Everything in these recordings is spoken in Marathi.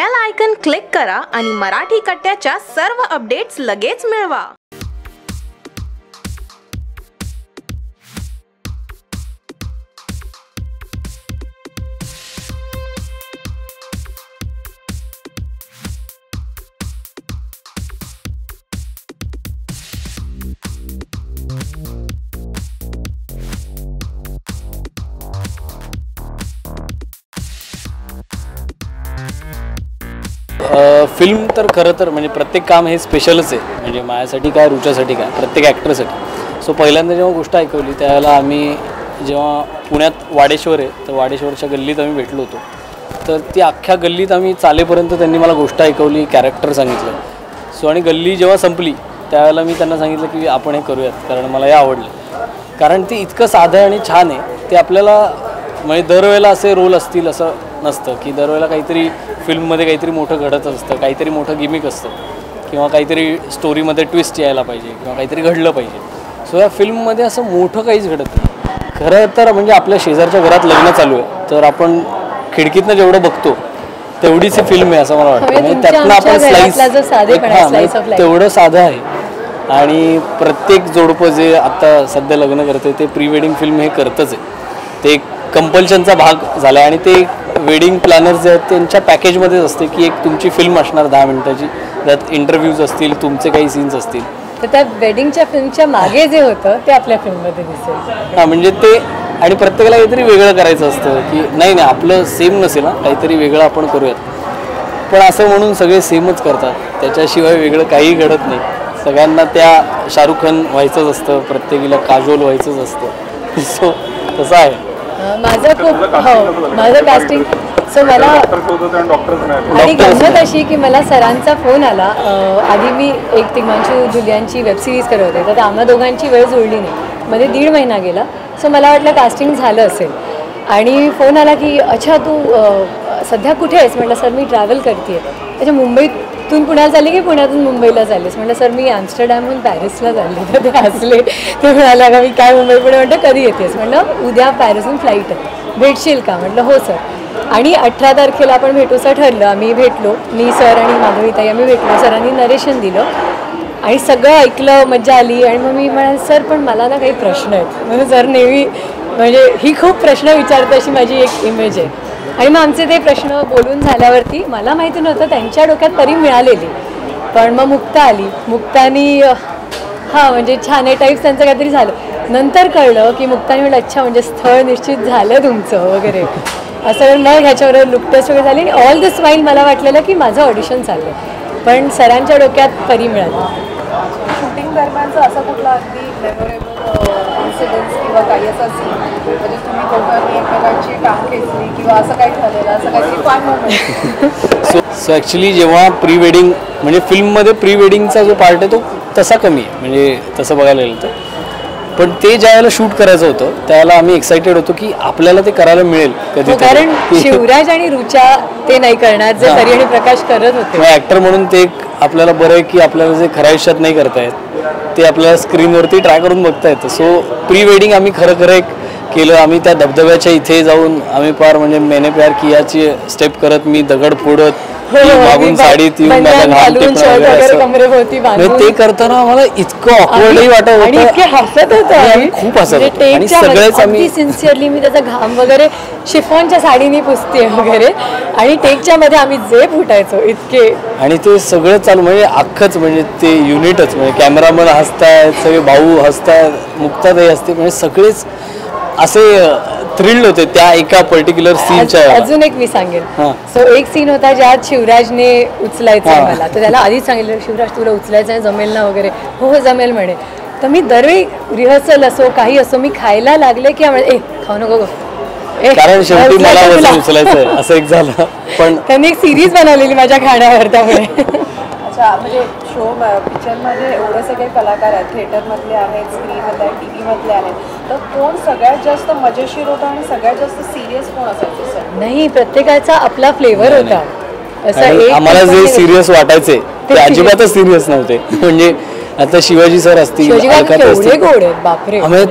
बेल आयकन क्लिक करा आणि मराठी कट्ट्याच्या सर्व अपडेट्स लगेच मिळवा. फिल्म तर खरं तर म्हणजे प्रत्येक काम हे स्पेशलच आहे. म्हणजे माझ्यासाठी काय रुचासाठी काय प्रत्येक ॲक्टरसाठी सो पहिल्यांदा जेव्हा गोष्ट ऐकवली त्यावेळेला आम्ही जेव्हा पुण्यात वाडेश्वर आहे तर वाडेश्वरच्या गल्लीत आम्ही भेटलो होतो. तर ती अख्ख्या गल्लीत आम्ही चालेपर्यंत त्यांनी मला गोष्ट ऐकवली कॅरेक्टर सांगितलं. सो आणि गल्ली जेव्हा संपली त्यावेळेला मी त्यांना सांगितलं की आपण हे करूयात कारण मला हे आवडलं. कारण ते इतकं साधं आणि छान आहे ते आपल्याला म्हणजे दरवेळेला असे रोल असतील असं नसतं की दरवेळेला काहीतरी फिल्ममध्ये काहीतरी मोठं घडत असतं काहीतरी मोठं गिमिक असतं किंवा काहीतरी स्टोरीमध्ये ट्विस्ट यायला पाहिजे किंवा काहीतरी घडलं पाहिजे. सो या फिल्ममध्ये असं मोठं काहीच घडत नाही. खरं तर म्हणजे आपल्या शेजारच्या घरात लग्न चालू आहे तर आपण खिडकीतनं जेवढं बघतो तेवढीच ही फिल्म आहे असं मला वाटतं. म्हणजे म्हणजे त्यातनं आपण आमच्या स्लाइस घरातला जो साधेपणा आहे, slice of life. तेवढं साधं आहे. आणि प्रत्येक जोडपं जे आता सध्या लग्न करते ते प्री वेडिंग फिल्म हे करतच आहे. ते एक कंपल्शनचा भाग झाला आहे आणि ते वेडिंग प्लॅनर जे आहेत त्यांच्या पॅकेजमध्येच असते की एक तुमची फिल्म असणार दहा मिनिटाची. त्यात इंटरव्ह्यूज असतील तुमचे काही सीन्स असतील. तर त्या वेडिंगच्या फिल्मच्या मागे जे होतं ते आपल्या फिल्ममध्ये दिसेल. हां म्हणजे ते आणि प्रत्येकाला काहीतरी वेगळं करायचं असतं की नाही नाही आपलं सेम नसेल ना काहीतरी वेगळं आपण करूयात. पण असं म्हणून सगळे सेमच करतात. त्याच्याशिवाय वेगळं काही घडत नाही. सगळ्यांना त्या शाहरुख खान व्हायचंच असतं प्रत्येकीला काजोल व्हायचंच असतं. सो तसं आहे. माझं खूप हो माझं कास्टिंग सो मला आणि गंमत अशी की मला सरांचा फोन आला. आधी मी एक तिमांशू जुलियांची वेब सिरीज करत होते. तर त्या आम्हा दोघांची वेळ जुळली नाही. मध्ये दीड महिना गेला. सो मला वाटलं कास्टिंग झालं असेल. आणि फोन आला की अच्छा तू सध्या कुठे आहेस? म्हटलं सर मी ट्रॅव्हल करते अच्छा मुंबईतून पुण्याला चालली की पुण्यातून मुंबईला चाललीस म्हटलं सर मी ॲम्स्टरडॅमहून पॅरिसला चालली तर ते हसले. ते म्हणाला का मी काय मुंबई पुणे? म्हटलं कधी येतेस? म्हटलं उद्या पॅरिसहून फ्लाईट आहे. भेटशील का? म्हटलं हो सर. आणि अठरा तारखेला आपण भेटूचं ठरलं आम्ही भेटलो. मी सर आणि माधवीताई आम्ही भेटलो. सरांनी नरेशन दिलं. आणि सगळं ऐकलं मजा आली. आणि मग मी म्हणाल सर पण मला ना काही प्रश्न आहेत. म्हणून सर नेहमी म्हणजे ही खूप प्रश्न विचारते अशी माझी एक इमेज आहे. आणि मग आमचे ते प्रश्न बोलून झाल्यावरती मला माहिती नव्हतं त्यांच्या डोक्यात तरी मिळालेली. पण मग मुक्ता आली. मुक्तानी हां म्हणजे छान आहे टाईप्स त्यांचं काहीतरी झालं. नंतर कळलं की मुक्तानी म्हटलं अच्छा म्हणजे स्थळ निश्चित झालं तुमचं वगैरे. असं मग ह्याच्यावर लुक वगैरे झाली. आणि ऑल दिस वाईल मला वाटलेलं की माझं ऑडिशन चाललं पण सरांच्या डोक्यात परी मिळाली. शूटिंग दरम्यानचं असं कुठलं अगदी मेमोरेबल इन्सिडेंट्स किंवा काही असं असेल म्हणजे तुम्ही दोघांनी एकमेकांची टांग खेचली किंवा असं काही झालेलं असं काहीतरी फार मोमेंट सो ॲक्च्युली जेव्हा प्री वेडिंग म्हणजे फिल्ममध्ये प्री वेडिंगचा जो पार्ट आहे तो तसा कमी आहे. म्हणजे तसं बघायला गेलं तर. पण ते ज्या वेळेला शूट करायचं होतं त्यावेळेला आम्ही एक्सायटेड होतो की आपल्याला ते करायला मिळेल हो, कारण कधी शिवराज आणि रुचा ते नाही करणार जे हां. परी आणि प्रकाश करत होते. ऍक्टर म्हणून ते आपल्याला बरं आहे की आपल्याला जे खऱ्या आयुष्यात नाही करतायत ते आपल्याला स्क्रीनवरती ट्राय करून बघता येतं सो प्री वेडिंग आम्ही खरं खरं एक केलं. आम्ही त्या धबधब्याच्या इथे जाऊन आम्ही पार म्हणजे मेने प्यार कियाची स्टेप करत मी दगड फोडत मागून मी साडीत येऊन माझा घाम. ते करताना आम्हाला इतकं ऑकवर्डही वाटत आणि इतके होतं हसत होतो खूप हसत म्हणजे होतो. आणि सगळेच आम्ही- सिन्सिअरली मी त्याचा घाम वगैरे शिफॉनच्या साडीने पुसते वगैरे. आणि टेकच्या मध्ये आम्ही जे फुटायचो इतके. आणि ते सगळं चालू म्हणजे अख्खंच म्हणजे ते युनिटच म्हणजे कॅमेरामन हसतायत सगळे भाऊ हसतायत मुक्ताताई असते म्हणजे सगळेच असे थ्रिल्ड होते त्या एका पर्टिक्युलर सीनच्या अज- अजून एक मी सांगेन. हां. सो एक सीन होता ज्यात शिवराजने उचलायचं. मला. तर त्याला आधीच सांगितलं शिवराज तुला उचलायचं आहे जमेल ना? वगैरे. हो हो जमेल म्हणे. तर मी दरवेळी रिहर्सल असो काही असो मी खायला लागले की ए खाऊ नको कारण शेवटी मला उचलायचं वजन तुला." उचलायचं असं एक झालं. पण त्यांनी एक सिरीज बनवलेली माझ्या खाण्यावर त्यामुळे. अच्छा म्हणजे शो पिक्चरमध्ये एवढे सगळे कलाकार आहेत. थिएटरमधले आहेत स्क्रीनमधले आहेत टी व्हीमधले आहेत. तर कोण सगळ्यात जास्त मजेशीर होतं आणि सगळ्यात जास्त सिरियस कोण असायचं सर नाही प्रत्येकाचा आपला फ्लेवर होता. असं आणि एक आम्हाला जे सिरियस वाटायचे ते अजिबातच सिरियस नव्हते. म्हणजे आता शिवाजी सर असतील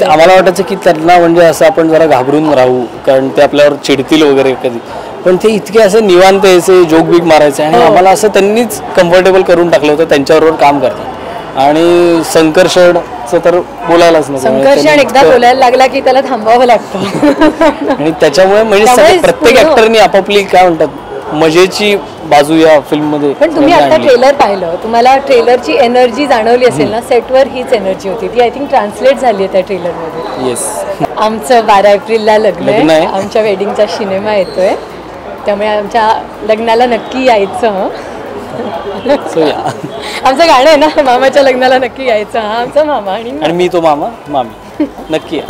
आम्हाला वाटायचं की त्यांना म्हणजे असं आपण जरा घाबरून राहू कारण ते आपल्यावर चिडतील वगैरे कधी. पण ते इतके असे निवांत यायचे जोक बिक मारायचे आणि हो. आम्हाला असं त्यांनीच कम्फर्टेबल करून टाकलं होतं त्यांच्याबरोबर काम करतात. आणि संकर्षणचं तर बोलायलाच नको. त्यांनी एकदा बोलायला लागला की त्याला थांबावं लागतं. आणि त्याच्यामुळे म्हणजे प्रत्येक ऍक्टरनी आपापली काय म्हणतात मजेची बाजू या फिल्ममध्ये पण तुम्ही आता. ट्रेलर पाहिलं. तुम्हाला ट्रेलरची एनर्जी जाणवली असेल ना सेटवर हीच एनर्जी होती. ती आय थिंक ट्रान्सलेट झाली आहे त्या ट्रेलरमध्ये येस आमचं बारा एप्रिलला लग्न आहे. आमच्या वेडिंगचा सिनेमा येतोय. त्यामुळे आमच्या लग्नाला नक्की यायचं हं. आमचं गाणं आहे ना मामाच्या लग्नाला नक्की यायचं हा आमचा मामा आणि आणि मी तो मामा मामी. नक्की या.